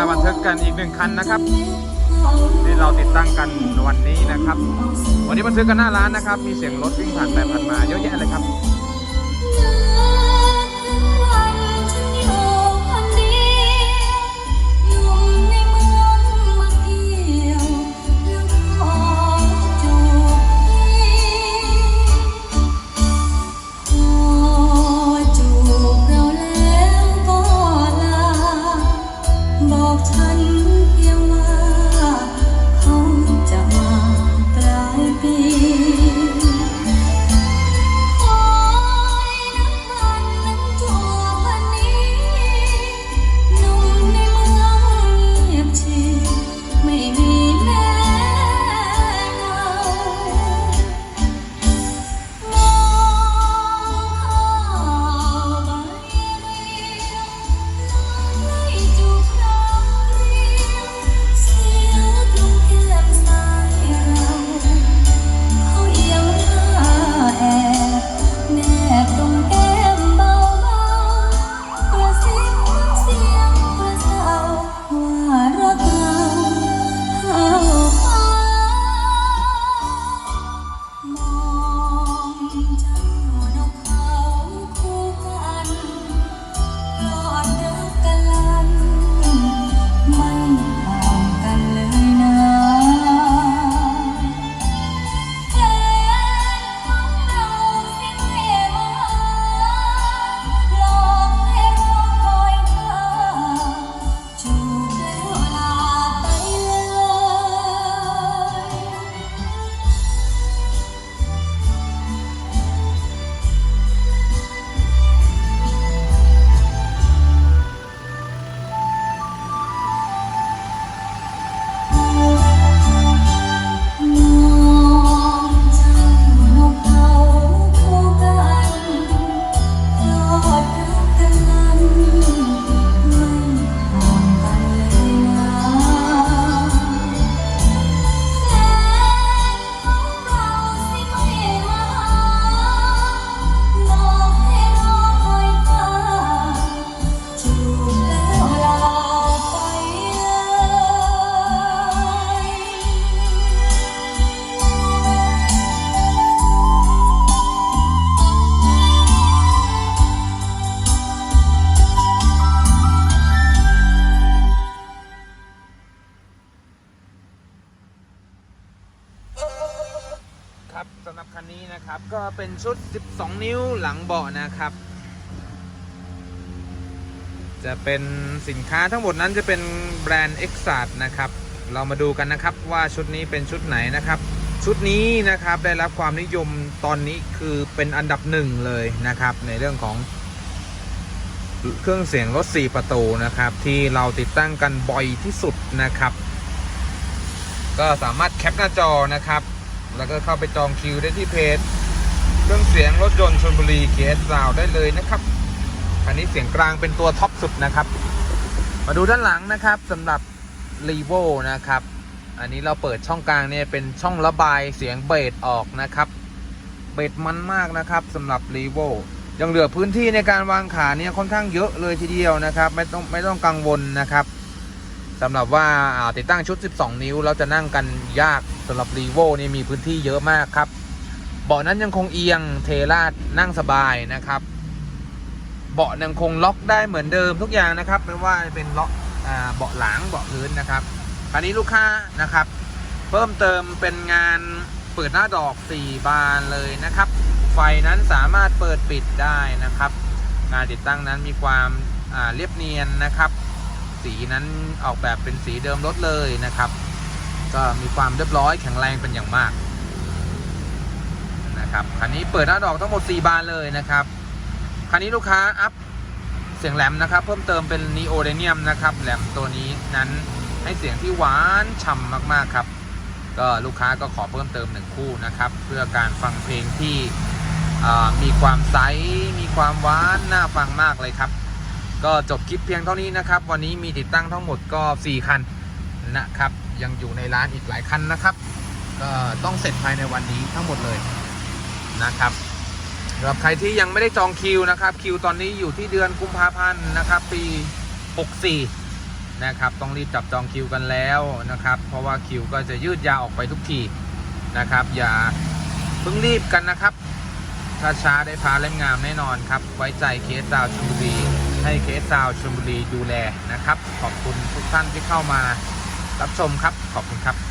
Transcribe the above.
มาบันทึกันอีกหนึ่งคันนะครับ ที่เราติดตั้งกันวันนี้นะครับ วันนี้บันทึกกันหน้าร้านนะครับ มีเสียงรถวิ่งผ่านไปผ่านมาเยอะแยะเลยครับ ครับสำหรับคันนี้นะครับ ก็เป็นชุด 12 นิ้วหลังเบาะนะครับ จะเป็นสินค้าทั้งหมดนั้นจะเป็นแบรนด์ e x a t นะครับ เรามาดูกันนะครับว่าชุดนี้เป็นชุดไหนนะครับ ชุดนี้นะครับได้รับความนิยมตอนนี้คือเป็นอันดับหนึ่งเลยนะครับ ในเรื่องของเครื่องเสียงรถ 4 ประตูนะครับ ที่เราติดตั้งกันบ่อยที่สุดนะครับ ก็สามารถแคปหน้าจอนะครับ แล้วก็เข้าไปจองคิวได้ที่เพจเครื่องเสียงรถยนต์ชนบุรีเ s ซาวได้เลยนะครับคันนี้เสียงกลางเป็นตัวท็อปสุดนะครับ มาดูด้านหลังนะครับสำหรับ r e v o นะครับ อันนี้เราเปิดช่องกลางเนี่ยเป็นช่องระบายเสียงเบสออกนะครับ เบสมันมากนะครับสำหรับ r e v o ยังเหลือพื้นที่ในการวางขาเนี่ยค่อนข้างเยอะเลยทีเดียวนะครับ ไม่ต้องไม่ต้องกังวลนะครับสำหรับว่าติดตั้งชุด 12 นิ้วเราจะนั่งกันยาก สำหรับ r e v o นี่มีพื้นที่เยอะมากครับเบาะนั้นยังคงเอียงเทราดนั่งสบายนะครับเบาะยังคงล็อกได้เหมือนเดิมทุกอย่างนะครับไม่ว่าจะเป็นล็อกเบาะหลังเบาะพื้นนะครับคันนี้ลูกค้านะครับ เพิ่มเติมเป็นงานเปิดหน้าดอก 4 บานเลยนะครับ ไฟนั้นสามารถเปิดปิดได้นะครับ งานติดตั้งนั้นมีความเรียบเนียนนะครับ สีนั้นออกแบบเป็นสีเดิมรถเลยนะครับ ก็มีความเรียบร้อยแข็งแรงเป็นอย่างมากนะครับคันนี้เปิดหน้าดอกทั้งหมด 4 บานเลยนะครับคันนี้ลูกค้าอัพเสียงแหลมนะครับ เพิ่มเติมเป็นนีโอเดเนียมนะครับแหลมตัวนี้นั้นให้เสียงที่หวานฉ่ำมากๆครับ ก็ลูกค้าก็ขอเพิ่มเติมหนึ่งคู่นะครับ เพื่อการฟังเพลงที่มีความใสมีความหวานน่าฟังมากเลยครับ ก็จบคลิปเพียงเท่านี้นะครับ วันนี้มีติดตั้งทั้งหมดก็ 4 คันนะครับ ยังอยู่ในร้านอีกหลายคันนะครับ ก็ต้องเสร็จภายในวันนี้ทั้งหมดเลยนะครับสำหรับใครที่ยังไม่ได้จองคิวนะครับ คิวตอนนี้อยู่ที่เดือนกุมภาพันธ์นะครับ ปี 64 นะครับต้องรีบจับจองคิวกันแล้วนะครับ เพราะว่าคิวก็จะยืดยาวออกไปทุกทีนะครับ อย่าเพิ่งรีบกันนะครับถ้าช้าได้พาเล่มงามแน่นอนครับ ไว้ใจเคสซาวชลบุรีให้เคสซาวชลบุรีดูแลนะครับ ขอบคุณทุกท่านที่เข้ามา รับชมครับ ขอบคุณครับ